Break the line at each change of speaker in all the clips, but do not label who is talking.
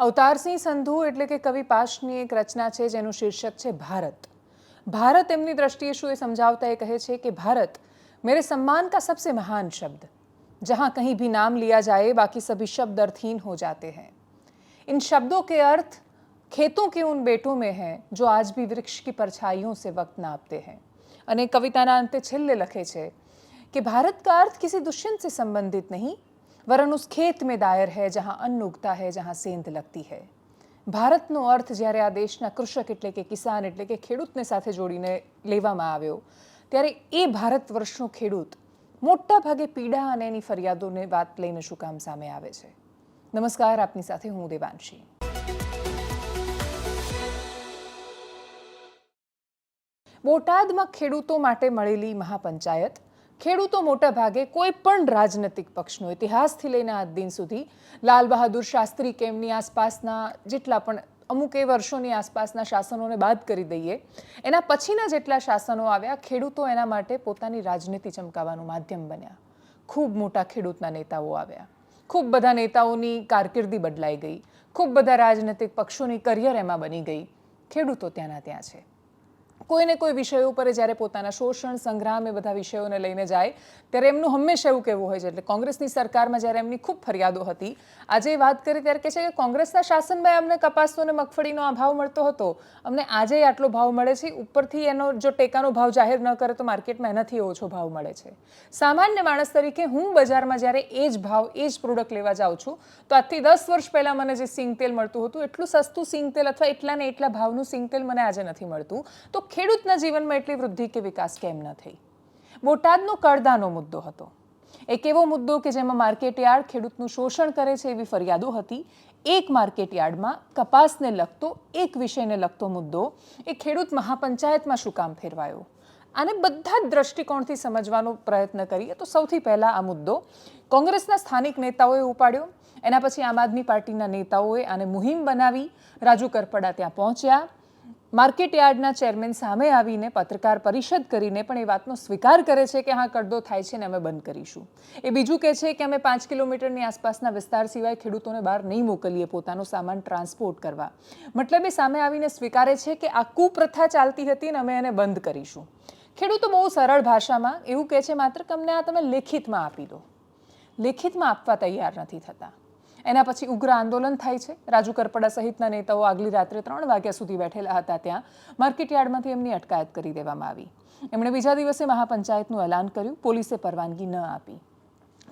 અવતારસિંહ સંધુ એટલે કે કવિ પાશની એક રચના છે જેનું શીર્ષક છે ભારત ભારત એમની દ્રષ્ટિએ શું એ સમજાવતા એ કહે છે કે ભારત मेरे सम्मान का सबसे महान शब्द जहाँ कहीं भी नाम लिया जाए बाकी सभी शब्द अर्थहीन हो जाते हैं इन शब्दों के अर्थ खेतों के उन बेटों में हैं जो आज भी वृक्ष की परछाइयों से वक्त नापते हैं અને કવિતાના અંતે છેલ્લે લખે છે कि भारत का अर्थ किसी दुष्यंत से संबंधित नहीं वरन उस खेत में दायर है जहाँ अन्न उगता है जहाँ सेंध लगती है ભારતનો અર્થ જ્યારે આ દેશના કૃષક એટલે કે કિસાન એટલે કે ખેડૂતને સાથે જોડીને લેવામાં આવ્યો ત્યારે એ ભારત વર્ષનો ખેડૂત મોટા ભાગે પીડા અને એની ફરિયાદોને વાત લઈને શું કામ સામે આવે છે નમસ્કાર આપની સાથે હું દેવાંશી બોટાદમાં ખેડૂતો માટે મળેલી મહાપંચાયત ખેડૂતો મોટા ભાગે કોઈ પણ રાજનૈતિક પક્ષનો ઇતિહાસથી લઈને આજ દિન સુધી લાલ બહાદુર શાસ્ત્રી કેમની આસપાસના જેટલા પણ અમુક એ વર્ષોની આસપાસના શાસનોને બાદ કરી દઈએ, એના પછીના જેટલા શાસનો આવ્યા, ખેડૂતો એના માટે પોતાની રાજનીતિ ચમકાવવાનું માધ્યમ બન્યા. ખૂબ મોટા ખેડૂતના નેતાઓ આવ્યા. ખૂબ બધા નેતાઓની કારકિર્દી બદલાઈ ગઈ. ખૂબ બધા રાજનૈતિક પક્ષોની કરિયર એમાં બની ગઈ. ખેડૂતો ત્યાંના ત્યાં છે. કોઈને કોઈ વિષયો ઉપર જ્યારે પોતાના શોષણ, સંગ્રામ એ બધા વિષયોને લઈને જાય, ત્યારે એમનું હંમેશા એવું કહેવું હોય છે. એટલે કોંગ્રેસની સરકારમાં જ્યારે એમની ખૂબ ફરિયાદો હતી, આજે વાત કરી ત્યારે કહે છે કે કોંગ્રેસના શાસનમાં અમને કપાસનો અને મગફળીનો આ ભાવ મળતો હતો. અમને આજે આટલો ભાવ મળે છે. ઉપરથી એનો જો ટેકાનો ભાવ જાહેર ન કરે તો માર્કેટમાં એનાથી ઓછો ભાવ મળે છે. સામાન્ય માણસ તરીકે હું બજારમાં જ્યારે એ જ ભાવ, એ જ પ્રોડક્ટ લેવા જાઉં છું, તો આજથી દસ વર્ષ પહેલાં મને જે સિંગ તેલ મળતું હતું, એટલું સસ્તું સિંગ તેલ અથવા એટલા ને એટલા ભાવનું સિંગ તેલ મને આજે નથી મળતું. તો ખેડૂતના જીવનમાં એટલી વૃદ્ધિ કે વિકાસ કેમ ન થઈ? બોટાદનો કડદાનો મુદ્દો હતો. એક એવો મુદ્દો કે જેમાં માર્કેટયાર્ડ ખેડૂતનું શોષણ કરે છે એવી ફરિયાદો હતી. એક માર્કેટયાર્ડમાં કપાસને લગતો, એક વિષયને લગતો મુદ્દો એ ખેડૂત મહાપંચાયતમાં શું કામ ફેરવાયો? આને બધા જ દ્રષ્ટિકોણથી સમજવાનો પ્રયત્ન કરીએ તો સૌથી પહેલાં આ મુદ્દો કોંગ્રેસના સ્થાનિક નેતાઓએ ઉપાડ્યો. એના પછી આમ આદમી પાર્ટીના નેતાઓએ આને મુહિમ બનાવી. રાજુ કરપડા ત્યાં પહોંચ્યા. માર્કેટ યાર્ડના ચેરમેન સામે આવીને પત્રકાર પરિષદ કરીને પણ એ વાતનો સ્વીકાર કરે છે કે હા કડદો થાય છે ને અમે બંધ કરીશું. એ બીજું કહે છે કે અમે પાંચ કિલોમીટરની આસપાસના વિસ્તાર સિવાય ખેડૂતોને બહાર નહીં મોકલીએ પોતાનો સામાન ટ્રાન્સપોર્ટ કરવા. મતલબ એ સામે આવીને સ્વીકારે છે કે આ કુપ્રથા ચાલતી હતી ને અમે એને બંધ કરીશું. ખેડૂતો બહુ સરળ ભાષામાં એવું કહે છે, માત્ર કે અમને આ તમે લેખિતમાં આપી દો. લેખિતમાં આપવા તૈયાર નથી થતા. એના પછી ઉગ્ર આંદોલન થાય છે. રાજુ કરપડા સહિતના નેતાઓ આગલી રાત્રે ત્રણ વાગ્યા સુધી બેઠેલા હતા ત્યાં. માર્કેટ યાર્ડમાંથી એમની અટકાયત કરી દેવામાં આવી. એમણે બીજા દિવસે મહાપંચાયતનું એલાન કર્યું. પોલીસે પરવાનગી ન આપી.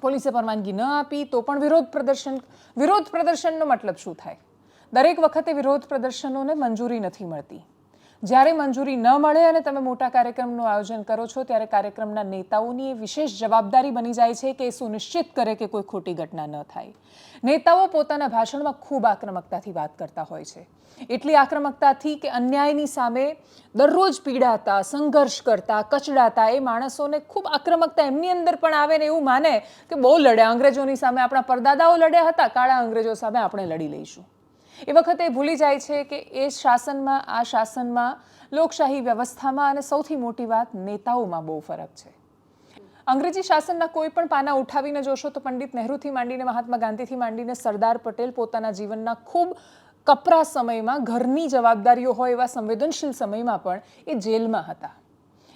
પોલીસે પરવાનગી ન આપી તો પણ વિરોધ પ્રદર્શન, વિરોધ પ્રદર્શનનો મતલબ શું થાય? દરેક વખતે વિરોધ પ્રદર્શનોને મંજૂરી નથી મળતી. જ્યારે મંજૂરી ન મળે અને તમે મોટા કાર્યક્રમનું આયોજન કરો છો, ત્યારે કાર્યક્રમના નેતાઓની એ વિશેષ જવાબદારી બની જાય છે કે એ સુનિશ્ચિત કરે કે કોઈ ખોટી ઘટના ન થાય. નેતાઓ પોતાના ભાષણમાં ખૂબ આક્રમકતાથી વાત કરતા હોય છે. એટલી આક્રમકતાથી કે અન્યાયની સામે દરરોજ પીડાતા, સંઘર્ષ કરતા, કચડાતા, એ માણસોને ખૂબ આક્રમકતા એમની અંદર પણ આવે ને એવું માને કે બહુ લડ્યા. અંગ્રેજોની સામે આપણા પરદાદાઓ લડ્યા હતા, કાળા અંગ્રેજો સામે આપણે લડી લઈશું. એ વખતે ભૂલી જાય છે કે એ શાસનમાં, આ શાસનમાં, લોકશાહી વ્યવસ્થામાં અને સૌથી મોટી વાત નેતાઓમાં બહુ ફરક છે. અંગ્રેજી શાસનના કોઈ પણ પાના ઉઠાવીને જોશો તો પંડિત નહેરુથી માંડીને મહાત્મા ગાંધીથી માંડીને સરદાર પટેલ પોતાના જીવનના ખૂબ કપરા સમયમાં ઘરની જવાબદારીઓ હોય એવા સંવેદનશીલ સમયમાં પણ એ જેલમાં હતા.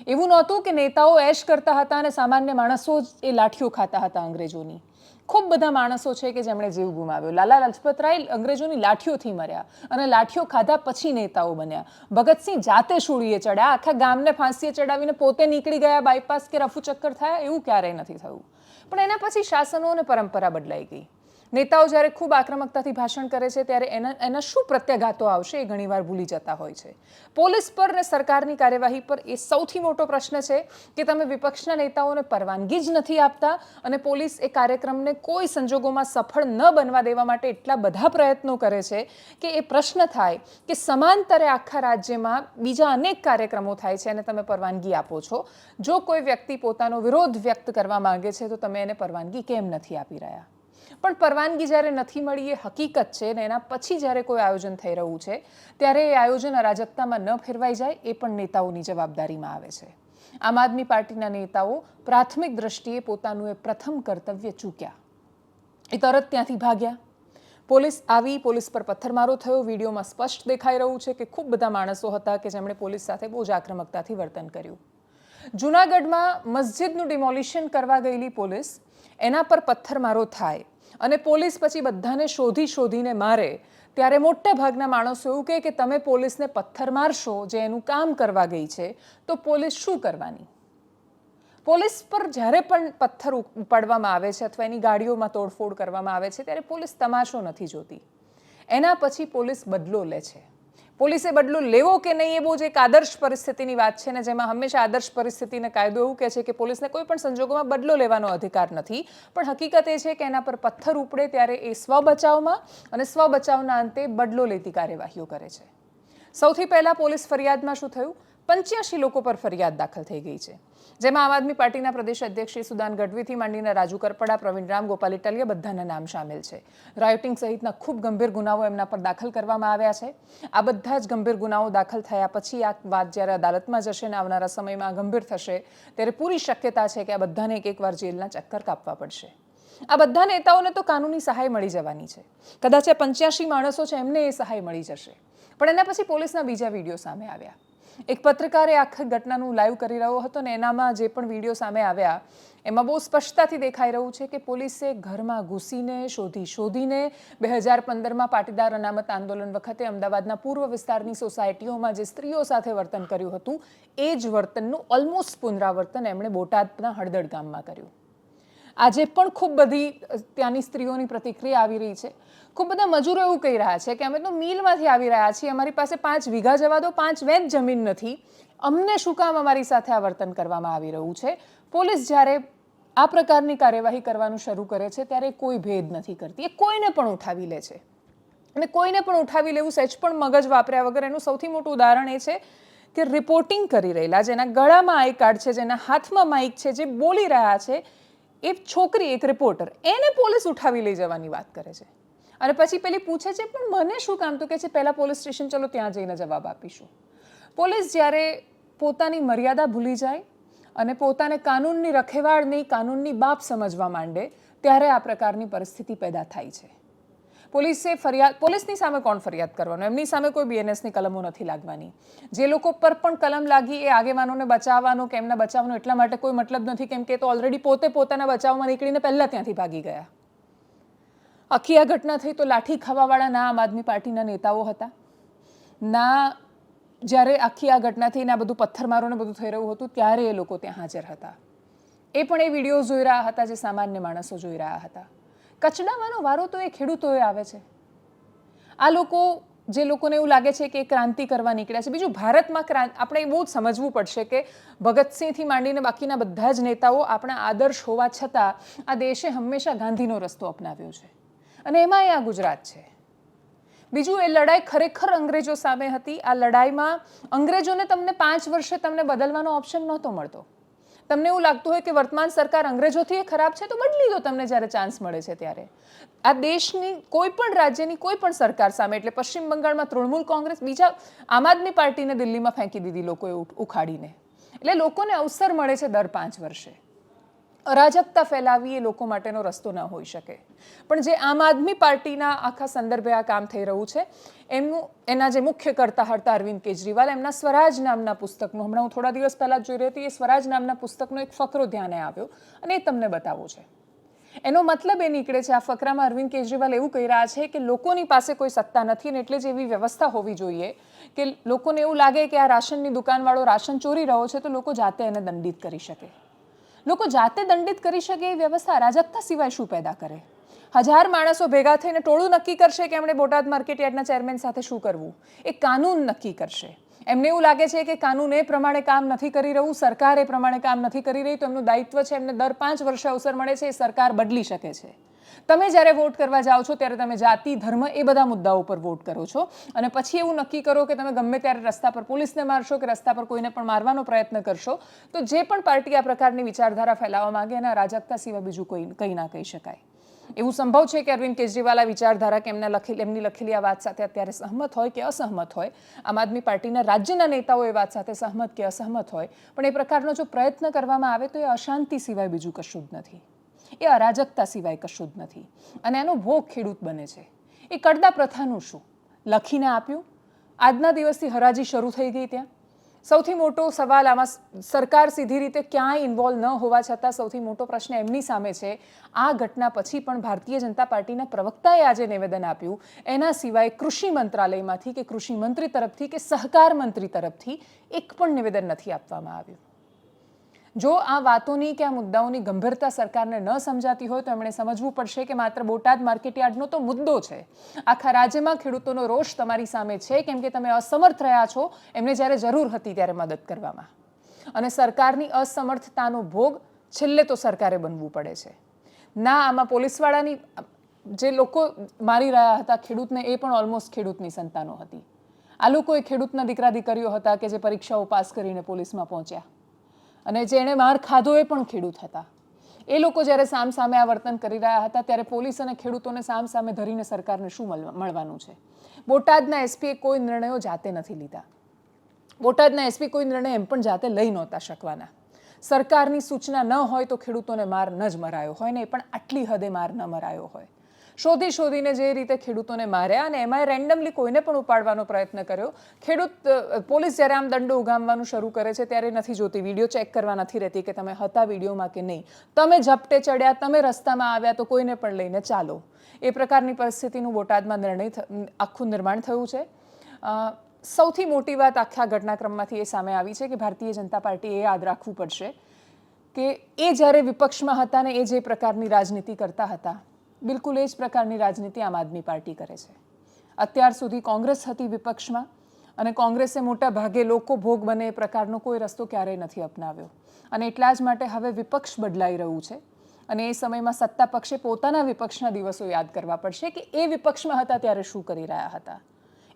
એવું નહોતું કે નેતાઓ એશ કરતા હતા અને સામાન્ય માણસો જ એ લાઠીઓ ખાતા હતા અંગ્રેજોની. ખૂબ બધા માણસો છે કે જેમણે જીવ ગુમાવ્યો. લાલા લજપતરાય અંગ્રેજોની લાઠીઓથી મર્યા અને લાઠીઓ ખાધા પછી નેતાઓ બન્યા. ભગતસિંહ જાતે શૂળીએ ચડ્યા, આખા ગામને ફાંસીએ ચડાવીને પોતે નીકળી ગયા બાયપાસ કે રફુ ચક્કર થયા એવું ક્યારેય નથી થયું. પણ એના પછી શાસનો અને પરંપરા બદલાઈ ગઈ. નેતાઓ જ્યારે ખૂબ આક્રમકતાથી ભાષણ કરે છે, ત્યારે એના એના શું પ્રત્યાઘાતો આવશે એ ઘણીવાર ભૂલી જતા હોય છે. પોલીસ પર ને સરકારની કાર્યવાહી પર એ સૌથી મોટો પ્રશ્ન છે કે તમે વિપક્ષના નેતાઓને પરવાનગી જ નથી આપતા અને પોલીસ એ કાર્યક્રમને કોઈ સંજોગોમાં સફળ ન બનવા દેવા માટે એટલા બધા પ્રયત્નો કરે છે કે એ પ્રશ્ન થાય કે સમાંતરે આખા રાજ્યમાં બીજા અનેક કાર્યક્રમો થાય છે અને તમે પરવાનગી આપો છો. જો કોઈ વ્યક્તિ પોતાનો વિરોધ વ્યક્ત કરવા માંગે છે, તો તમે એને પરવાનગી કેમ નથી આપી રહ્યા? પણ પરવાનગી જ્યારે નથી મળી એ હકીકત છે ને એના પછી જ્યારે કોઈ આયોજન થઈ રહ્યું છે, ત્યારે એ આયોજન અરાજકતામાં ન ફેરવાઈ જાય એ પણ નેતાઓની જવાબદારીમાં આવે છે. આમ આદમી પાર્ટીના નેતાઓ પ્રાથમિક દ્રષ્ટિએ પોતાનું એ પ્રથમ કર્તવ્ય ચૂક્યા. એ તરત ત્યાંથી ભાગ્યા. પોલીસ આવી, પોલીસ પર પથ્થરમારો થયો, વિડીયોમાં સ્પષ્ટ દેખાઈ રહ્યું છે કે ખૂબ બધા માણસો હતા કે જેમણે પોલીસ સાથે બહુ જ આક્રમકતાથી વર્તન કર્યું. જૂનાગઢમાં મસ્જિદનું ડિમોલિશન કરવા ગયેલી પોલીસ એના પર પથ્થરમારો થાય અને પોલીસ પછી બધાને શોધી શોધીને મારે, ત્યારે મોટા ભાગના માણસો એવું કહે કે તમે પોલીસને પથ્થર મારશો જે એનું કામ કરવા ગઈ છે, તો પોલીસ શું કરવાની? પોલીસ પર જ્યારે પણ પથ્થર ઉપ- ઉપાડવામાં આવે છે અથવા એની ગાડીઓમાં તોડફોડ કરવામાં આવે છે, ત્યારે પોલીસ તમાશો નથી જોતી. એના પછી પોલીસ બદલો લે છે. પોલીસે બદલો લેવો કે નહીં એ બહુ જ એક આદર્શ પરિસ્થિતિની વાત છે ને જેમાં હંમેશા આદર્શ પરિસ્થિતિને કાયદો એવું કહે છે કે પોલીસને કોઈ પણ સંજોગોમાં બદલો લેવાનો અધિકાર નથી. પણ હકીકત એ છે કે એના પર પથ્થર ઉપડે ત્યારે એ સ્વ બચાવમાં અને સ્વ બચાવના અંતે બદલો લેતી કાર્યવાહીઓ કરે છે. સૌથી પહેલાં પોલીસ ફરિયાદમાં શું થયું? પંચ્યાસી લોકો પર ફરિયાદ દાખલ થઈ ગઈ છે. જેમાં આમ આદમી પાર્ટીના પ્રદેશ અધ્યક્ષ શ્રી સુદાન ગઢવીથી માંડીને રાજુ કરપડા, પ્રવીણ રામ, ગોપાલ ઇટાલિયા બધાના નામ સામેલ છે. રાયોટિંગ સહિતના ખૂબ ગંભીર ગુનાઓ એમના પર દાખલ કરવામાં આવ્યા છે. આ બધા જ ગંભીર ગુનાઓ દાખલ થયા પછી આ વાત જ્યારે અદાલતમાં જશે ને આવનારા સમયમાં ગંભીર થશે, ત્યારે પૂરી શક્યતા છે કે આ બધાને એક એકવાર જેલના ચક્કર કાપવા પડશે. આ બધા નેતાઓને તો કાનૂની સહાય મળી જવાની છે. કદાચ આ પંચ્યાસી માણસો છે એમને એ સહાય મળી જશે. પણ એના પછી પોલીસના બીજા વીડિયો સામે આવ્યા. એક પત્રકારે આખી ઘટનાનું લાઈવ કરી રહ્યો હતો ને એનામાં જે પણ વીડિયો સામે આવ્યા, એમાં બહુ સ્પષ્ટતાથી દેખાઈ રહ્યું છે કે પોલીસે ઘરમાં ઘૂસીને શોધી, શોધીને બે હજાર પંદરમાં પાટીદાર અનામત આંદોલન વખતે અમદાવાદના પૂર્વ વિસ્તારની સોસાયટીઓમાં જે સ્ત્રીઓ સાથે વર્તન કર્યું હતું, એ જ વર્તનનું ઓલમોસ્ટ પુનરાવર્તન એમણે બોટાદના હળદડ ગામમાં કર્યું. આજે પણ ખૂબ બધી ત્યાંની સ્ત્રીઓની પ્રતિક્રિયા આવી રહી છે. ખૂબ બધા મજૂરો એવું કહી રહ્યા છે કે અમે તો મિલમાંથી આવી રહ્યા છીએ, અમારી પાસે પાંચ વીઘા જવા દો, પાંચ વેદ જમીન નથી. અમને શું કામ અમારી સાથે આ વર્તન કરવામાં આવી રહ્યું છે? પોલીસ જ્યારે આ પ્રકારની કાર્યવાહી કરવાનું શરૂ કરે છે, ત્યારે કોઈ ભેદ નથી કરતી. એ કોઈને પણ ઉઠાવી લે છે. અને કોઈને પણ ઉઠાવી લેવું સહેજ પણ મગજ વાપર્યા વગર એનું સૌથી મોટું ઉદાહરણ એ છે કે રિપોર્ટિંગ કરી રહેલા, જેના ગળામાં આઈ કાર્ડ છે, જેના હાથમાં માઇક છે, જે બોલી રહ્યા છે એ છોકરી, એક રિપોર્ટર એને પોલીસ ઉઠાવી લઈ જવાની વાત કરે છે. અને પછી પેલી પૂછે છે, પણ મને શું કામ? તો કે છે, પહેલાં પોલીસ સ્ટેશન ચલો, ત્યાં જઈને જવાબ આપીશું. પોલીસ જ્યારે પોતાની મર્યાદા ભૂલી જાય અને પોતાને કાનૂનની રખેવાળ નહીં, કાનૂનની બાપ સમજવા માંડે, ત્યારે આ પ્રકારની પરિસ્થિતિ પેદા થાય છે. પોલીસે ફરિયાદ પોલીસની સામે કોણ ફરિયાદ કરવાનો? એમની સામે કોઈ બીએનએસની કલમો નથી લાગવાની. જે લોકો પર પણ કલમ લાગી એ આગેવાનોને બચાવવાનો કે એમના બચાવવાનો એટલા માટે કોઈ મતલબ નથી, કેમ કે તો ઓલરેડી પોતે પોતાના બચાવમાં નીકળીને પહેલાં ત્યાંથી ભાગી ગયા. આખી આ ઘટના થઈ તો લાઠી ખાવાવાળા ના આમ આદમી પાર્ટીના નેતાઓ હતા. ના, જ્યારે આખી આ ઘટના થઈ ને આ બધું પથ્થરમારોને બધું થઈ રહ્યું હતું, ત્યારે એ લોકો ત્યાં હાજર હતા. એ પણ એ વીડિયો જોઈ રહ્યા હતા જે સામાન્ય માણસો જોઈ રહ્યા હતા. કચડાવાનો વારો તો એ ખેડૂતોએ આવે છે. આ લોકો, જે લોકોને એવું લાગે છે કે ક્રાંતિ કરવા નીકળ્યા છે, બીજું ભારતમાં આપણે એ બહુ જ સમજવું પડશે કે ભગતસિંહથી માંડીને બાકીના બધા જ નેતાઓ આપણા આદર્શ હોવા છતાં આ દેશે હંમેશા ગાંધીનો રસ્તો અપનાવ્યો છે. અને એમાં આ ગુજરાત છે. બીજું, એ લડાઈ ખરેખર અંગ્રેજો સામે હતી. આ લડાઈમાં અંગ્રેજોને તમને પાંચ વર્ષે તમને બદલવાનો ઓપ્શન નહોતો મળતો. તમને એવું લાગતું હોય કે વર્તમાન સરકાર અંગ્રેજોથી એ ખરાબ છે, તો બદલી દો તમને જ્યારે ચાન્સ મળે છે ત્યારે. આ દેશની કોઈ પણ રાજ્યની કોઈ પણ સરકાર સામે, એટલે પશ્ચિમ બંગાળમાં તૃણમૂલ કોંગ્રેસ, બીજા આમ આદમી પાર્ટીને દિલ્હીમાં ફેંકી દીધી લોકોએ ઉખાડીને. એટલે લોકોને અવસર મળે છે દર પાંચ વર્ષે. અરાજકતા ફેલાવી એ લોકો માટેનો રસ્તો ન હોઈ શકે. પણ જે આમ આદમી પાર્ટીના આખા સંદર્ભે આ કામ થઈ રહ્યું છે, એમનું, એના જે મુખ્ય કરતા હતા અરવિંદ કેજરીવાલ, એમના સ્વરાજ નામના પુસ્તકનું, હમણાં હું થોડા દિવસ પહેલાં જોઈ રહી હતી, એ સ્વરાજ નામના પુસ્તકનો એક ફકરો ધ્યાને આવ્યો અને એ તમને બતાવો છે. એનો મતલબ એ નીકળે છે, આ ફકરામાં અરવિંદ કેજરીવાલ એવું કહી રહ્યા છે કે લોકોની પાસે કોઈ સત્તા નથી ને એટલે જ એવી વ્યવસ્થા હોવી જોઈએ કે લોકોને એવું લાગે કે આ રાશનની દુકાનવાળો રાશન ચોરી રહ્યો છે તો લોકો જાતે એને દંડિત કરી શકે. લોકો જાતે દંડિત કરી શકે એ વ્યવસ્થા અરાજકતા સિવાય શું પેદા કરે? હજાર માણસો ભેગા થઈને ટોળું નક્કી કરશે કે એમણે બોટાદ માર્કેટ યાર્ડના ચેરમેન સાથે શું કરવું? એ કાનૂન નક્કી કરશે. એમને એવું લાગે છે કે કાનૂન એ પ્રમાણે કામ નથી કરી રહ્યું, સરકાર એ પ્રમાણે કામ નથી કરી રહી, તો એમનું દાયિત્વ છે, એમને દર પાંચ વર્ષે અવસર મળે છે, એ સરકાર બદલી શકે છે. તમે જ્યારે વોટ કરવા જાઓ છો, ત્યારે તમે જાતિ, ધર્મ એ બધા મુદ્દાઓ પર વોટ કરો છો. અને પછી એવું નક્કી કરો કે તમે ગમે ત્યારે રસ્તા પર પોલીસને મારશો કે રસ્તા પર કોઈને પણ મારવાનો પ્રયત્ન કરશો, તો જે પણ પાર્ટી આ પ્રકારની વિચારધારા ફેલાવવા માંગે એના રાજકતા સિવાય બીજું કોઈ, કંઈ ના કહી શકાય. એવું સંભવ છે કે અરવિંદ કેજરીવાલ વિચારધારા કે એમના લખી, એમની લખેલી આ વાત સાથે અત્યારે સહમત હોય કે અસહમત હોય? આમ આદમી પાર્ટીના રાજ્યના નેતાઓ એ વાત સાથે સહમત કે અસહમત હોય? પણ એ પ્રકારનો જો પ્રયત્ન કરવામાં આવે તો એ અશાંતિ સિવાય બીજું કશું જ નથી. એ અરાજકતા સિવાય કશું જ નથી. અને એનો ભોગ ખેડૂત બને છે. એ કડદા પ્રથાનું શું? લખીને આપ્યું. આજના દિવસથી હરાજી શરૂ થઈ ગઈ ત્યાં. સૌથી મોટો સવાલ આમાં સરકાર સીધી રીતે ક્યાંય ઇન્વોલ્વ ન હોવા છતાં સૌથી મોટો પ્રશ્ન એમની સામે છે. આ ઘટના પછી પણ ભારતીય જનતા પાર્ટીના પ્રવક્તાએ આજે નિવેદન આપ્યું. એના સિવાય કૃષિ મંત્રાલયમાંથી કે કૃષિ મંત્રી તરફથી કે સહકાર મંત્રી તરફથી એક પણ નિવેદન નથી આપવામાં આવ્યું. જો આ વાતોની કે આ મુદ્દાઓની ગંભીરતા સરકારને ન સમજાતી હોય તો એમણે સમજવું પડશે કે માત્ર બોટાદ માર્કેટયાર્ડનો તો મુદ્દો છે. આખા રાજ્યમાં ખેડૂતોનો રોષ તમારી સામે છે, કેમ કે તમે અસમર્થ રહ્યા છો, એમને જ્યારે જરૂર હતી ત્યારે મદદ કરવામાં. અને સરકારની અસમર્થતાનો ભોગ છેલ્લે તો સરકારે બનવું પડે છે. ના, આમાં પોલીસવાળાની, જે લોકો મારી રહ્યા હતા ખેડૂતને, એ પણ ઓલમોસ્ટ ખેડૂતની સંતાનો હતી. આ લોકોએ ખેડૂતના દીકરા દીકરીઓ હતા કે જે પરીક્ષાઓ પાસ કરીને પોલીસમાં પહોંચ્યા. અને જેણે માર ખાધો એ પણ ખેડૂત હતા. એ લોકો જ્યારે સામ સામે આ વર્તન કરી રહ્યા હતા, ત્યારે પોલીસ અને ખેડૂતોને સામ સામે ધરીને સરકારને શું મળવા- મળવાનું છે? બોટાદના એસપીએ કોઈ નિર્ણયો જાતે નથી લીધા. બોટાદના એસપી કોઈ નિર્ણય એમ પણ જાતે લઈ નહોતા શકવાના. સરકારની સૂચના ન હોય તો ખેડૂતોને માર ન જ મરાયો હોય ને એ પણ આટલી હદે માર ન મરાયો હોય. શોધી શોધીને જે રીતે ખેડૂતોને માર્યા અને એમાં રેન્ડમલી કોઈને પણ ઉપાડવાનો પ્રયત્ન કર્યો. ખેડૂત પોલીસ જ્યારે આમ દંડો ઉગામવાનું શરૂ કરે છે ત્યારે નથી જોતી. વીડિયો ચેક કરવા નથી રહેતી કે તમે હતા વિડીયોમાં કે નહીં. તમે ઝપટે ચડ્યા, તમે રસ્તામાં આવ્યા તો કોઈને પણ લઈને ચાલો. એ પ્રકારની પરિસ્થિતિનું બોટાદમાં નિર્ણય આખું નિર્માણ થયું છે. સૌથી મોટી વાત આખા ઘટનાક્રમમાંથી એ સામે આવી છે કે ભારતીય જનતા પાર્ટીએ યાદ રાખવું પડશે કે એ જ્યારે વિપક્ષમાં હતા ને એ જે પ્રકારની રાજનીતિ કરતા હતા બિલકુલ એ જ પ્રકારની રાજનીતિ આમ આદમી પાર્ટી કરે છે. અત્યાર સુધી કોંગ્રેસ હતી વિપક્ષમાં અને કોંગ્રેસે મોટા ભાગે લોકો ભોગ બને એ પ્રકારનો કોઈ રસ્તો ક્યારેય નથી અપનાવ્યો. અને એટલા જ માટે હવે વિપક્ષ બદલાઈ રહ્યું છે. અને એ સમયમાં સત્તા પક્ષે પોતાના વિપક્ષના દિવસો યાદ કરવા પડશે કે એ વિપક્ષમાં હતા ત્યારે શું કરી રહ્યા હતા.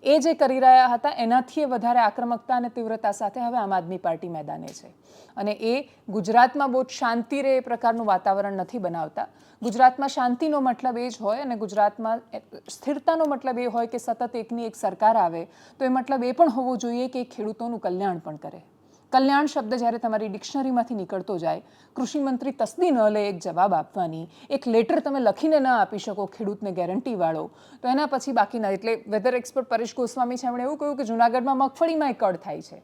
એ જે કરી રહ્યા હતા, એનાથી વધારે આક્રમકતા અને તીવ્રતા સાથે હવે આમ આદમી પાર્ટી મેદાને છે. અને એ ગુજરાતમાં બહુ જ શાંતિ રહે એ પ્રકારનું વાતાવરણ નથી બનાવતા. ગુજરાતમાં શાંતિનો મતલબ એ જ હોય અને ગુજરાતમાં સ્થિરતાનો મતલબ એ હોય કે સતત એકની એક સરકાર આવે, તો એ મતલબ એ પણ હોવો જોઈએ કે ખેડૂતોનું કલ્યાણ પણ કરે. કલ્યાણ શબ્દ જ્યારે તમારી ડિક્શનરીમાંથી નીકળતો જાય, કૃષિ મંત્રી તસ્દી ન લે એક જવાબ આપવાની, એક લેટર તમે લખીને ન આપી શકો ખેડૂતને ગેરંટી વાળો. તો એના પછી બાકીના, એટલે વેધર એક્સપર્ટ પરેશ ગોસ્વામી છે, એમણે એવું કહ્યું કે જુનાગઢમાં મગફળીમાં એક કડ થાય છે.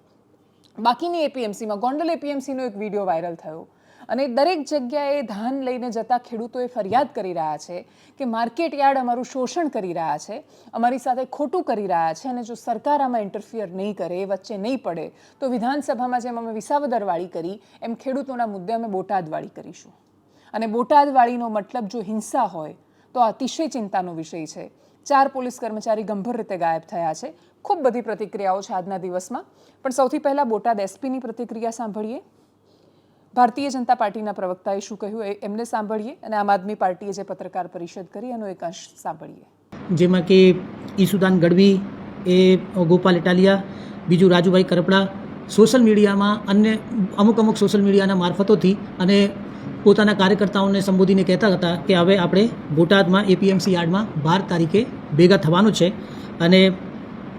બાકીની એપીએમસીમાં ગોંડલ એપીએમસીનો એક વીડિયો વાયરલ થયો. અને દરેક જગ્યાએ ધાન લઈને જતા ખેડૂતોએ ફરિયાદ કરી રહ્યા છે કે માર્કેટ યાર્ડ અમારું શોષણ કરી રહ્યા છે, અમારી સાથે ખોટું કરી રહ્યા છે અને જો સરકાર આમાં ઇન્ટરફિયર નહીં કરે, વચ્ચે નહીં પડે, તો વિધાનસભામાં જેમ અમે વિસાવદરવાળી કરી, એમ ખેડૂતોના મુદ્દે અમે બોટાદવાળી કરીશું. અને બોટાદવાળીનો મતલબ જો હિંસા હોય, તો અતિશય ચિંતાનો વિષય છે. ચાર પોલીસ કર્મચારી ગંભીર રીતે ગાયબ થયા છે. ખૂબ બધી પ્રતિક્રિયાઓ છે આજના દિવસમાં. પણ સૌથી પહેલાં બોટાદ એસપીની પ્રતિક્રિયા સાંભળીએ. ભારતીય જનતા પાર્ટીના પ્રવક્તાએ શું કહ્યું એમને સાંભળીએ અને આમ આદમી પાર્ટીએ જે પત્રકાર પરિષદ કરી એનો એક અંશ સાંભળીએ.
જેમાં કે ઈસુદાન ગઢવી એ ગોપાલ ઇટાલિયા, બીજું રાજુભાઈ કરપડા, સોશિયલ મીડિયામાં અન્ય અમુક અમુક સોશિયલ મીડિયાના મારફતોથી અને પોતાના કાર્યકર્તાઓને સંબોધીને કહેતા હતા કે હવે આપણે બોટાદમાં એપીએમસી યાર્ડમાં બાર તારીખે ભેગા થવાનું છે અને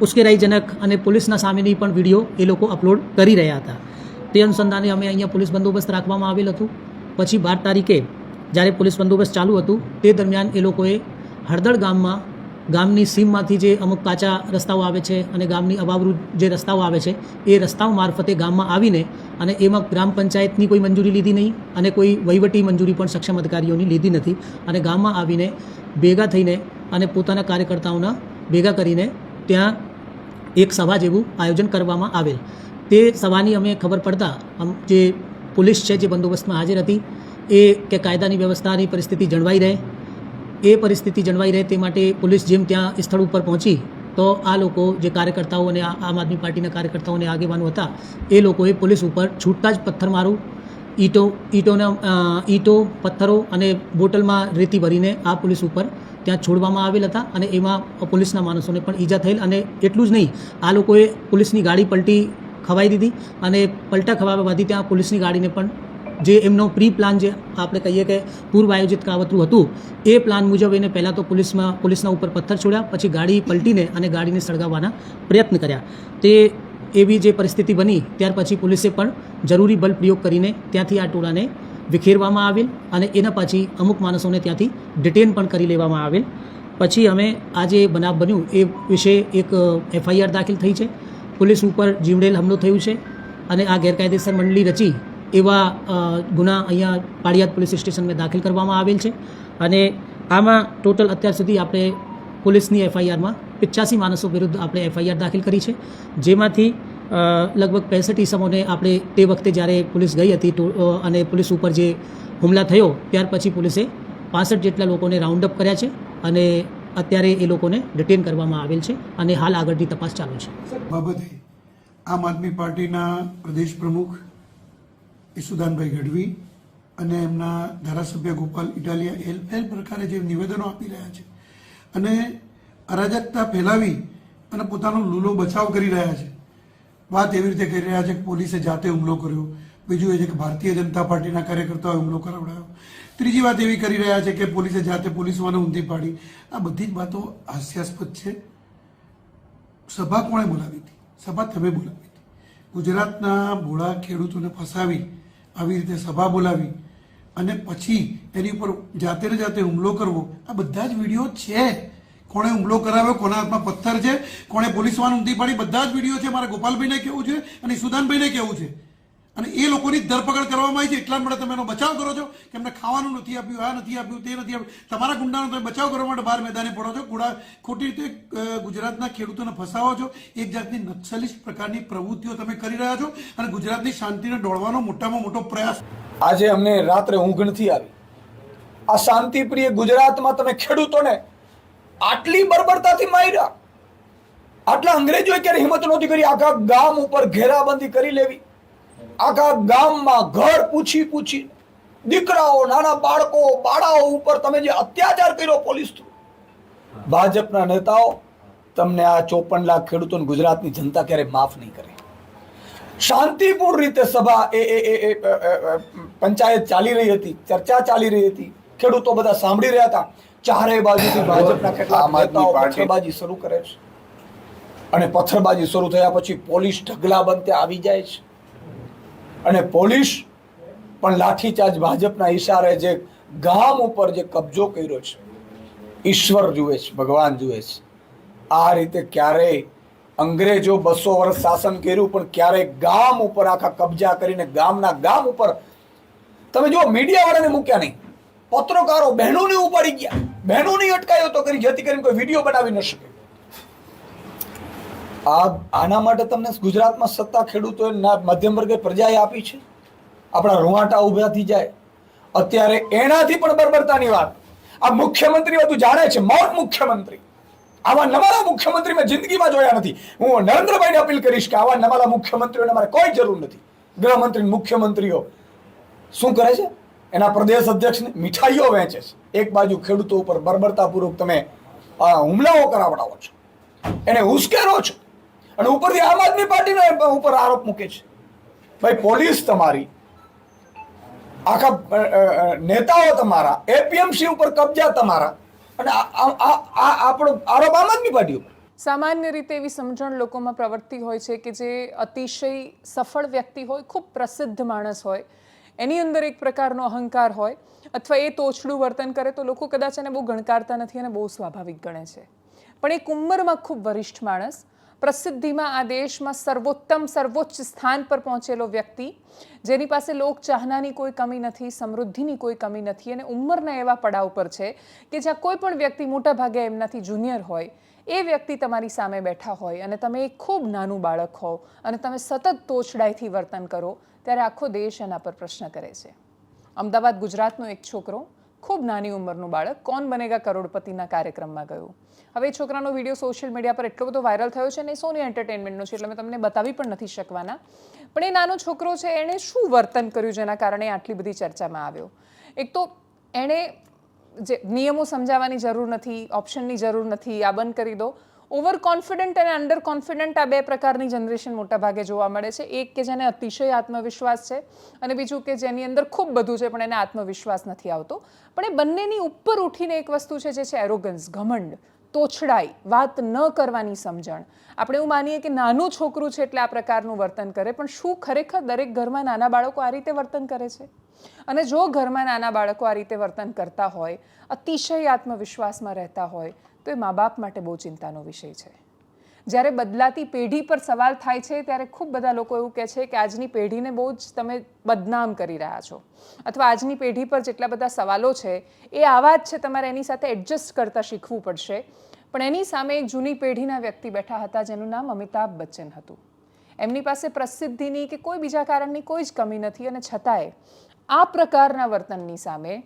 ઉશ્કેરાઈજનક અને પોલીસના સામેની પણ વીડિયો એ લોકો અપલોડ કરી રહ્યા હતા. તે અનુસંધાને અમે અહીંયા પોલીસ બંદોબસ્ત રાખવામાં આવેલ હતું. પછી બાર તારીખે જ્યારે પોલીસ બંદોબસ્ત ચાલુ હતું, તે દરમિયાન એ લોકોએ હળદળ ગામમાં ગામની સીમમાંથી જે અમુક કાચા રસ્તાઓ આવે છે અને ગામની અભાવરૂ જે રસ્તાઓ આવે છે, એ રસ્તાઓ મારફતે ગામમાં આવીને અને એમાં ગ્રામ પંચાયતની કોઈ મંજૂરી લીધી નહીં અને કોઈ વહીવટી મંજૂરી પણ સક્ષમ અધિકારીઓની લીધી નથી. અને ગામમાં આવીને ભેગા થઈને અને પોતાના કાર્યકર્તાઓના ભેગા કરીને ત્યાં એક સભા જેવું આયોજન કરવામાં આવેલ. તે સવારની અમે ખબર પડતા જે પોલીસ છે, જે બંદોબસ્તમાં હાજર હતી, એ કે કાયદાની વ્યવસ્થાની પરિસ્થિતિ જળવાઈ રહે. એ પરિસ્થિતિ જળવાઈ રહે તે માટે પોલીસ જેમ ત્યાં સ્થળ ઉપર પહોંચી, તો આ લોકો જે કાર્યકર્તાઓ અને આમ આદમી પાર્ટીના કાર્યકર્તાઓને આગેવાનો હતા, એ લોકોએ પોલીસ ઉપર છૂટતા જ પથ્થરમારું ઈંટો, ઈંટોના ઈંટો, પથ્થરો અને બોટલમાં રેતી ભરીને આ પોલીસ ઉપર ત્યાં છોડવામાં આવેલ હતા અને એમાં પોલીસના માણસોને પણ ઈજા થયેલ અને એટલું જ નહીં, આ લોકોએ પોલીસની ગાડી પલટી ખવાઈ દીધી અને પલટા ખવાવાથી ત્યાં પોલીસની ગાડીને પણ જે એમનો પ્રી પ્લાન જે આપણે કહીએ કે પૂર્વ આયોજિત કાવતરું હતું, એ પ્લાન મુજબ એને પહેલાં તો પોલીસમાં, પોલીસના ઉપર પથ્થર છોડ્યા, પછી ગાડી પલટીને અને ગાડીને સળગાવવાના પ્રયત્ન કર્યા. તે એવી જે પરિસ્થિતિ બની, ત્યાર પછી પોલીસે પણ જરૂરી બલ પ્રયોગ કરીને ત્યાંથી આ ટોળાને વિખેરવામાં આવેલ અને એના પછી અમુક માણસોને ત્યાંથી ડિટેન પણ કરી લેવામાં આવેલ. પછી અમે આ જે બનાવ બન્યું, એ વિશે એક એફઆઈઆર દાખલ થઈ છે. પોલીસ ઉપર જીવડેલ હુમલો થયું છે અને આ ગેરકાયદેસર મંડળી રચી એવા ગુના અહીંયા પાળિયાદ પોલીસ સ્ટેશનમાં દાખલ કરવામાં આવેલ છે. અને આમાં ટોટલ અત્યાર સુધી આપણે પોલીસની એફઆઈઆરમાં પિચ્યાસી માણસો વિરુદ્ધ આપણે એફઆઈઆર દાખલ કરી છે. જેમાંથી લગભગ પેંસઠ ઈસમોને આપણે તે વખતે જ્યારે પોલીસ ગઈ હતી અને પોલીસ ઉપર જે હુમલા થયો, ત્યાર પછી પોલીસે પાસઠ જેટલા લોકોને રાઉન્ડ અપ કર્યા છે અને અત્યારે એ લોકોને ડિટેન કરવામાં આવેલ છે અને હાલ આગળની તપાસ ચાલુ છે.
બાબતે આમ આદમી પાર્ટીના પ્રદેશ પ્રમુખ ઈસુદાનભાઈ ગઢવી અને એમના ધારાસભ્ય ગોપાલ ઇટાલિયા એલ એલ પ્રકારે જે નિવેદનો આપી રહ્યા છે અને અરાજકતા ફેલાવી અને પોતાનો લૂલો બચાવ કરી રહ્યા છે. વાત એવી રીતે કરી રહ્યા છે કે પોલીસે જાતે હુમલો કર્યો. બીજું એ છે કે ભારતીય જનતા પાર્ટીના કાર્યકર્તાઓએ હુમલો કરાવડાયો. ત્રીજી વાત એવી કરી રહ્યા છે કે પોલીસે જાતે પોલીસવાને ઊંધી પાડી. આ બધી જ વાતો હાસ્યાસ્પદ છે. સભા કોણે બોલાવી હતી? સભા તમે બોલાવી હતી. ગુજરાતના ભોળા ખેડૂતોને ફસાવી, આવી રીતે સભા બોલાવી અને પછી એની ઉપર જાતે ને જાતે હુમલો કરવો, આ બધા જ વીડિયો છે. કોણે હુમલો કરાવ્યો, કોના હાથમાં પથ્થર છે, કોણે પોલીસ વાન ઊંધી પાડી, બધા જ વીડિયો છે. મારા ગોપાલભાઈને કેવું છે અને સુદાનભાઈને કેવું છે? અને એ લોકોની ધરપકડ કરવામાં આવી છે, એટલા માટે તમે એનો બચાવ કરો છો, કે એમને ખાવાનું નથી આપ્યું, આ નથી આપ્યું, તે નથી આપ્યું. તમારા ગુંડાનો તમે બચાવ કરવા માટે બહાર મેદાને પડો છો. ગુડા ખોટી રીતે ગુજરાતના ખેડૂતોને ફસાવો છો. એક જાતની નક્સલિસ્ટ પ્રકારની પ્રવૃત્તિઓ તમે કરી રહ્યા છો અને ગુજરાતની શાંતિને દોડવાનો મોટામાં મોટો પ્રયાસ.
આજે અમને રાત્રે ઊંઘ નથી આવી. આ શાંતિપ્રિય ગુજરાતમાં તમે ખેડૂતોને આટલી બર્બરતાથી માર્યા. આટલા અંગ્રેજોએ ક્યારે હિંમત નહોતી કરી, આખા ગામ ઉપર ઘેરાબંધી કરી લેવી. આખા ગામમાં ઘર પૂછી પૂછી દીકરાઓ નાના બાળકો બાળાઓ ઉપર તમે જે અત્યાચાર કર્યો પોલીસ થ્રુ ભાજપના નેતાઓ તમને આ ચોપન લાખ ખેડૂતોને ગુજરાતની જનતા ક્યારે માફ નહીં કરે. શાંતિપૂર્ણ રીતે સભા એ એ પંચાયત ચાલી રહી હતી ચર્ચા ચાલી રહી હતી ખેડૂતો બધા સાંભળી રહ્યા હતા ચારે બાજુથી ભાજપના કેટલાક નેતાઓ પથ્થરબાજી શરૂ કરે છે. અને પથ્થરબાજી શરૂ થયા પછી પોલીસ ઢગલા બનતે આવી જાય છે. અને પોલીસ પણ લાઠીચાર્જ ભાજપના ઈશારે જે ગામ ઉપર જે કબજો કર્યો છે, ઈશ્વર જુએ છે, ભગવાન જુએ છે. આ રીતે ક્યારેય અંગ્રેજો બસો વર્ષ શાસન કર્યું, પણ ક્યારેય ગામ ઉપર આખા કબજા કરીને ગામના ગામ ઉપર, તમે જો મીડિયાવાળાને મૂક્યા નહીં. પત્રકારો બહેનોને ઉપાડી ગયા. બહેનોની અટકાયો તો કરી, જેથી કરીને કોઈ વીડિયો બનાવી ન શકે. આ આના માટે તમને ગુજરાતમાં સત્તા ખેડૂતોએ મધ્યમ વર્ગે પ્રજાએ આપી છે. આપણા રૂવાટા ઊભા થઈ જાય. અત્યારે એનાથી પણ બર્બરતાની વાત. આ મુખ્યમંત્રી બધું જાણે છે, મૌન મુખ્યમંત્રી. આવા નવાલા મુખ્યમંત્રી મેં જિંદગીમાં જોયા નથી. હું નરેન્દ્રભાઈને અપીલ કરીશ કે આવા નવાલા મુખ્યમંત્રીઓને મારે કોઈ જરૂર નથી. ગૃહમંત્રી, મુખ્યમંત્રીઓ. શું કરે છે? એના પ્રદેશ અધ્યક્ષને મીઠાઈઓ વહેંચે છે. એક બાજુ ખેડૂતો ઉપર બર્બરતાપૂર્વક તમે હુમલાઓ કરાવડાવો છો. એને ઉશ્કેરો છો. અને ઉપરથી આમ આદમી પાર્ટીના ઉપર આરોપ મૂકે છે. ભાઈ, પોલીસ તમારી. આખા નેતાઓ તમારા એપીએમસી ઉપર કબજા તમારા. અને આપણો આરોપ આમ આદમી પાર્ટી ઉપર.
સામાન્ય રીતે એવી સમજણ લોકોમાં પ્રવર્તી હોય છે કે જે અતિશય સફળ વ્યક્તિ હોય, ખૂબ પ્રસિદ્ધ માણસ હોય, એની અંદર એક પ્રકારનો અહંકાર હોય, અથવા એ તોછડું વર્તન કરે તો લોકો કદાચ એને બહુ ગણકારતા નથી અને બહુ સ્વાભાવિક ગણે છે. પણ એક ઉંમરમાં ખૂબ વરિષ્ઠ માણસ પ્રસિદ્ધિમાં આ દેશમાં સર્વોત્તમ, સર્વોચ્ચ સ્થાન પર પહોંચેલો વ્યક્તિ, જેની પાસે લોક ચાહનાની કોઈ કમી નથી, સમૃદ્ધિની કોઈ કમી નથી અને ઉંમરના એવા પડાવ પર છે કે જ્યાં કોઈ પણ વ્યક્તિ મોટા ભાગે એમનાથી જુનિયર હોય, એ વ્યક્તિ તમારી સામે બેઠા હોય અને તમે એક ખૂબ નાનું બાળક હો અને તમે સતત તોછડાઈથી વર્તન કરો, ત્યારે આખો દેશ એના પર પ્રશ્ન કરે છે. અમદાવાદ ગુજરાતનો એક છોકરો ખૂબ નાની ઉંમરનું બાળક કોણ બનેગા કરોડપતિના કાર્યક્રમમાં ગયું? હવે છોકરાનો વીડિયો સોશિયલ મીડિયા પર એટલો બધો વાયરલ થયો છે ને સોની એન્ટરટેનમેન્ટનો છે, એટલે મેં તમને બતાવી પણ નથી શકવાના. પણ એ નાનો છોકરો છે, એણે શું વર્તન કર્યું જેના કારણે આટલી બધી ચર્ચામાં આવ્યો? એક તો એણે જે નિયમો સમજાવવાની જરૂર નથી ઓપ્શનની જરૂર નથી, આ બંધ કરી દો. ઓવર કોન્ફિડન્ટ અને અંડર કોન્ફિડન્ટ આ બે પ્રકારની જનરેશન મોટા ભાગે જોવા મળે છે. એક કે જેને અતિશય આત્મવિશ્વાસ છે અને બીજું કે જેની અંદર ખૂબ બધું છે પણ એને આત્મવિશ્વાસ નથી આવતો. પણ એ બંનેની ઉપર ઉઠીને એક વસ્તુ છે જે છે એરોગન્સ ઘમંડ, તોછડાઈ, વાત ન કરવાની સમજણ. આપણે એવું માનીએ કે નાનું છોકરું છે એટલે આ પ્રકારનું વર્તન કરે, પણ શું ખરેખર દરેક ઘરમાં નાના બાળકો આ રીતે વર્તન કરે છે? અને જો ઘરમાં નાના બાળકો આ રીતે વર્તન કરતા હોય, અતિશય આત્મવિશ્વાસમાં રહેતા હોય તો એ મા બાપ માટે બહુ ચિંતાનો વિષય છે. જ્યારે બદલાતી પેઢી પર સવાલ થાય છે, ત્યારે ખૂબ બધા લોકો એવું કહે છે કે આજની પેઢીને બહુ જ તમે બદનામ કરી રહ્યા છો. અથવા આજની પેઢી પર જેટલા બધા સવાલો છે, એ આવા જ છે, તમારે એની સાથે એડજસ્ટ કરતાં શીખવું પડશે. પણ એની સામે એક જૂની પેઢીના વ્યક્તિ બેઠા હતા, જેનું નામ અમિતાભ બચ્ચન હતું. એમની પાસે પ્રસિદ્ધિની કે કોઈ બીજા કારણની કોઈ જ કમી નથી અને છતાંય આ પ્રકારના વર્તનની સામે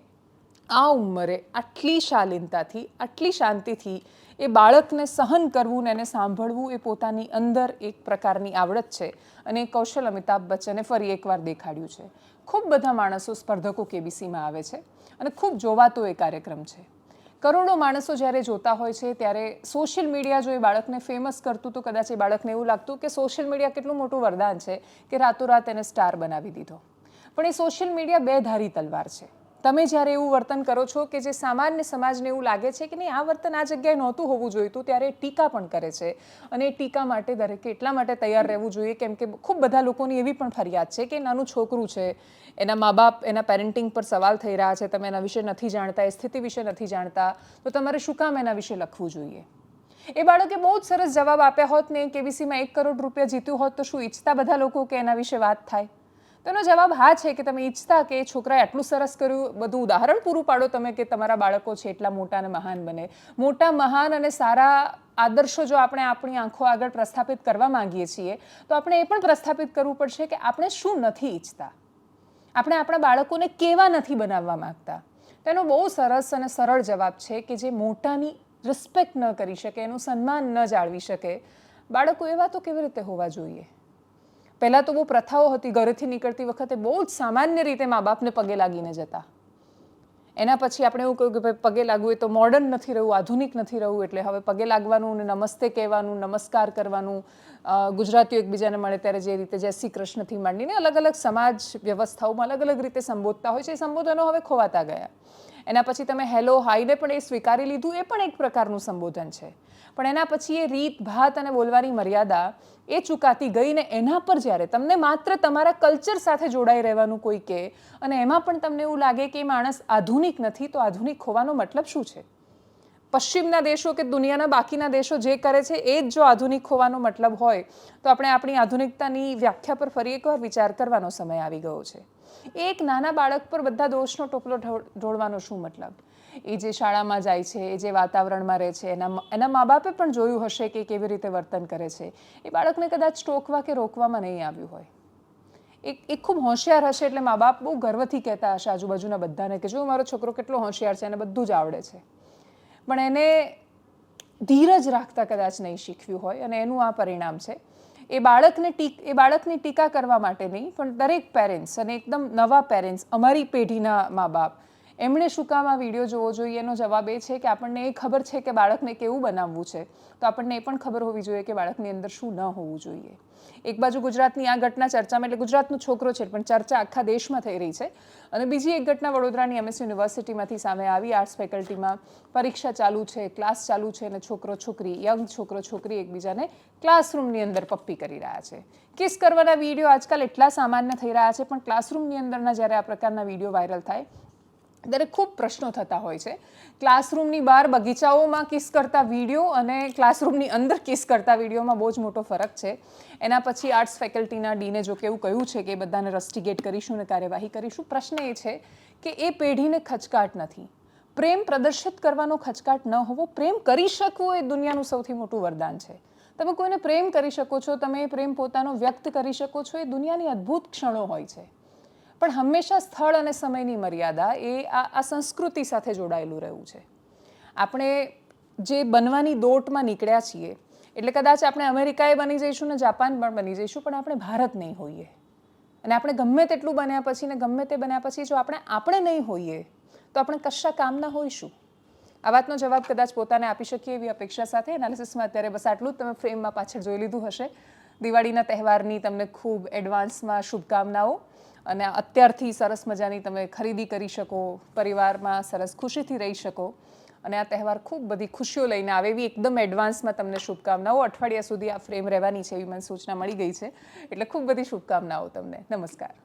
આ ઉંમરે આટલી શાલીનતાથી, આટલી શાંતિથી એ બાળકને સહન કરવું ને એને સાંભળવું એ પોતાની અંદર એક પ્રકારની આવડત છે અને કૌશલ અમિતાભ બચ્ચને ફરી એકવાર દેખાડ્યું છે. ખૂબ બધા માણસો સ્પર્ધકો કેબીસીમાં આવે છે અને ખૂબ જોવાતો એ કાર્યક્રમ છે. કરોડો માણસો જ્યારે જોતા હોય છે, ત્યારે સોશિયલ મીડિયા જો એ બાળકને ફેમસ કરતું તો કદાચ એ બાળકને એવું લાગતું કે સોશિયલ મીડિયા કેટલું મોટું વરદાન છે કે રાતોરાત એને સ્ટાર બનાવી દીધો. પણ એ સોશિયલ મીડિયા બે ધારી તલવાર છે. તમે જ્યારે એવું વર્તન કરો છો કે જે સામાન્ય સમાજને એવું લાગે છે કે નહીં, આ વર્તન આ જગ્યાએ નહોતું હોવું જોઈતું ત્યારે ટીકા પણ કરે છે. અને ટીકા માટે દરેકે એટલા માટે તૈયાર રહેવું જોઈએ, કેમ કે ખૂબ બધા લોકોની એવી પણ ફરિયાદ છે કે નાનું છોકરું છે, એના મા બાપ એના પેરેન્ટિંગ પર સવાલ થઈ રહ્યા છે, તમે એના વિશે નથી જાણતા, એ સ્થિતિ વિશે નથી જાણતા, તો તમારે શું કામ એના વિશે લખવું જોઈએ? એ બાળકે બહુ જ સરસ જવાબ આપ્યા હોત ને કેબીસીમાં એક કરોડ રૂપિયા જીત્યું હોત, તો શું ઈચ્છતા બધા લોકો કે એના વિશે વાત થાય? તો એનો જવાબ હા છે કે તમે ઈચ્છતા કે છોકરાએ આટલું સરસ કર્યું, બધું ઉદાહરણ પૂરું પાડો તમે કે તમારા બાળકો છે એટલા મોટા અને મહાન બને. મોટા, મહાન અને સારા આદર્શો જો આપણે આપણી આંખો આગળ પ્રસ્થાપિત કરવા માંગીએ છીએ, તો આપણે એ પણ પ્રસ્થાપિત કરવું પડશે કે આપણે શું નથી ઈચ્છતા? આપણે આપણા બાળકોને કેવા નથી બનાવવા માંગતા? તેનો બહુ સરસ અને સરળ જવાબ છે કે જે મોટાની રિસ્પેક્ટ ન કરી શકે, એનું સન્માન ન જાળવી શકે. બાળકો એવા તો કેવી રીતે હોવા જોઈએ? પહેલાં તો બહુ પ્રથાઓ હતી, ઘરેથી નીકળતી વખતે બહુ જ સામાન્ય રીતે મા બાપને પગે લાગીને જતા. એના પછી આપણે એવું કહ્યું કે ભાઈ, પગે લાગવું એ તો મોડર્ન નથી રહ્યું, આધુનિક નથી રહ્યું, એટલે હવે પગે લાગવાનું ને નમસ્તે કહેવાનું, નમસ્કાર કરવાનું ગુજરાતીઓ એકબીજાને મળે ત્યારે જે રીતે જય શ્રી કૃષ્ણથી માંડીને અલગ અલગ સમાજ વ્યવસ્થાઓમાં અલગ અલગ રીતે સંબોધતા હોય છે, એ સંબોધનો હવે ખોવાતા ગયા. એના પછી તમે હેલો હાઈને પણ એ સ્વીકારી લીધું, એ પણ એક પ્રકારનું સંબોધન છે. પણ એના પછી એ રીત, ભાત અને બોલવાની મર્યાદા એ ચૂકાતી ગઈ ને એના પર જ્યારે તમને માત્ર તમારા કલ્ચર સાથે જોડાઈ રહેવાનું કોઈ કે અને એમાં પણ તમને એવું લાગે કે એ માણસ આધુનિક નથી, તો આધુનિક હોવાનો મતલબ શું છે? પશ્ચિમના દેશો કે દુનિયાના બાકીના દેશો જે કરે છે, એ જ જો આધુનિક હોવાનો મતલબ હોય, તો આપણે આપણી આધુનિકતાની વ્યાખ્યા પર ફરી એકવાર વિચાર કરવાનો સમય આવી ગયો છે. એક નાના બાળક પર બધા દોષનો ટોપલો ઢોળવાનો શું મતલબ? એ જે શાળામાં જાય છે, એ જે વાતાવરણમાં રહે છે, એના એના મા બાપે પણ જોયું હશે કે કેવી રીતે વર્તન કરે છે. એ બાળકને કદાચ ટોકવા કે રોકવામાં નહીં આવ્યું હોય. એક એક ખૂબ હોશિયાર હશે એટલે મા બાપ બહુ ગર્વથી કહેતા હશે આજુબાજુના બધાને કે જો મારો છોકરો કેટલો હોશિયાર છે, એને બધું જ આવડે છે. પણ એને ધીરજ રાખતા કદાચ નહીં શીખવ્યું હોય અને એનું આ પરિણામ છે. એ બાળકને ટીક, એ બાળકની ટીકા કરવા માટે નહીં, પણ દરેક પેરેન્ટ્સ અને એકદમ નવા પેરેન્ટ્સ અમારી પેઢીના મા બાપ એમણે શું કામ આ વીડિયો જોવો જોઈએ? એનો જવાબ એ છે કે આપણને એ ખબર છે કે બાળકને કેવું બનાવવું છે. તો આપણને એ પણ ખબર હોવી જોઈએ કે બાળકની અંદર શું ન હોવું જોઈએ. એક બાજુ ગુજરાતની આ ઘટના ચર્ચામાં, એટલે ગુજરાતનો છોકરો છે, પણ ચર્ચા આખા દેશમાં થઈ રહી છે. અને બીજી એક ઘટના વડોદરાની એમએસ યુનિવર્સિટીમાંથી સામે આવી. આર્ટ્સ ફેકલ્ટીમાં પરીક્ષા ચાલુ છે ક્લાસ ચાલુ છે, અને છોકરો, છોકરી યંગ છોકરો, છોકરી એકબીજાને ક્લાસરૂમની અંદર પપ્પી કરી રહ્યા છે. કિસ કરવાના વીડિયો આજકાલ એટલા સામાન્ય થઈ રહ્યા છે, પણ ક્લાસરૂમની અંદરના જ્યારે આ પ્રકારના વીડિયો વાયરલ થાય ત્યારે ખૂબ પ્રશ્નો થતા હોય છે. ક્લાસરૂમની બહાર બગીચાઓમાં કિસ કરતા વીડિયો અને ક્લાસરૂમની અંદર કિસ કરતા વિડીયોમાં બહુ જ મોટો ફરક છે. એના પછી આર્ટ્સ ફેકલ્ટીના ડીને જો કે એવું કહ્યું છે કે બધાને રસ્ટિગેટ કરીશું ને કાર્યવાહી કરીશું. પ્રશ્ન એ છે કે એ પેઢીને ખચકાટ નથી. પ્રેમ પ્રદર્શિત કરવાનો ખચકાટ ન હોવો, પ્રેમ કરી શકવો એ દુનિયાનું સૌથી મોટું વરદાન છે. તમે કોઈને પ્રેમ કરી શકો છો, તમે એ પ્રેમ પોતાનો વ્યક્ત કરી શકો છો, એ દુનિયાની અદ્ભુત ક્ષણો હોય છે. પણ હંમેશા સ્થળ અને સમયની મર્યાદા એ આ સંસ્કૃતિ સાથે જોડાયેલું રહેવું છે. આપણે જે બનવાની દોટમાં નીકળ્યા છીએ, એટલે કદાચ આપણે અમેરિકાએ બની જઈશું ને જાપાન પણ બની જઈશું, પણ આપણે ભારત નહીં હોઈએ. અને આપણે ગમે તેટલું બન્યા પછી ને ગમે તે બન્યા પછી જો આપણે આપણે નહીં હોઈએ, તો આપણે કશા કામના હોઈશું? આ વાતનો જવાબ કદાચ પોતાને આપી શકીએ એવી અપેક્ષા સાથે. એનાલિસિસમાં અત્યારે બસ આટલું જ તમે ફ્રેમમાં પાછળ જોઈ લીધું હશે. દિવાળીના તહેવારની તમને ખૂબ એડવાન્સમાં શુભકામનાઓ. અને અત્યારથી સરસ મજાની તમે ખરીદી કરી શકો, પરિવારમાં સરસ ખુશીથી રહી શકો. અને આ તહેવાર ખૂબ બધી ખુશીઓ લઈને આવે એવી એકદમ એડવાન્સમાં તમને શુભકામનાઓ. અઠવાડિયા સુધી આ ફ્રેમ રહેવાની છે એવી મને સૂચના મળી ગઈ છે. એટલે ખૂબ બધી શુભકામનાઓ તમને. નમસ્કાર.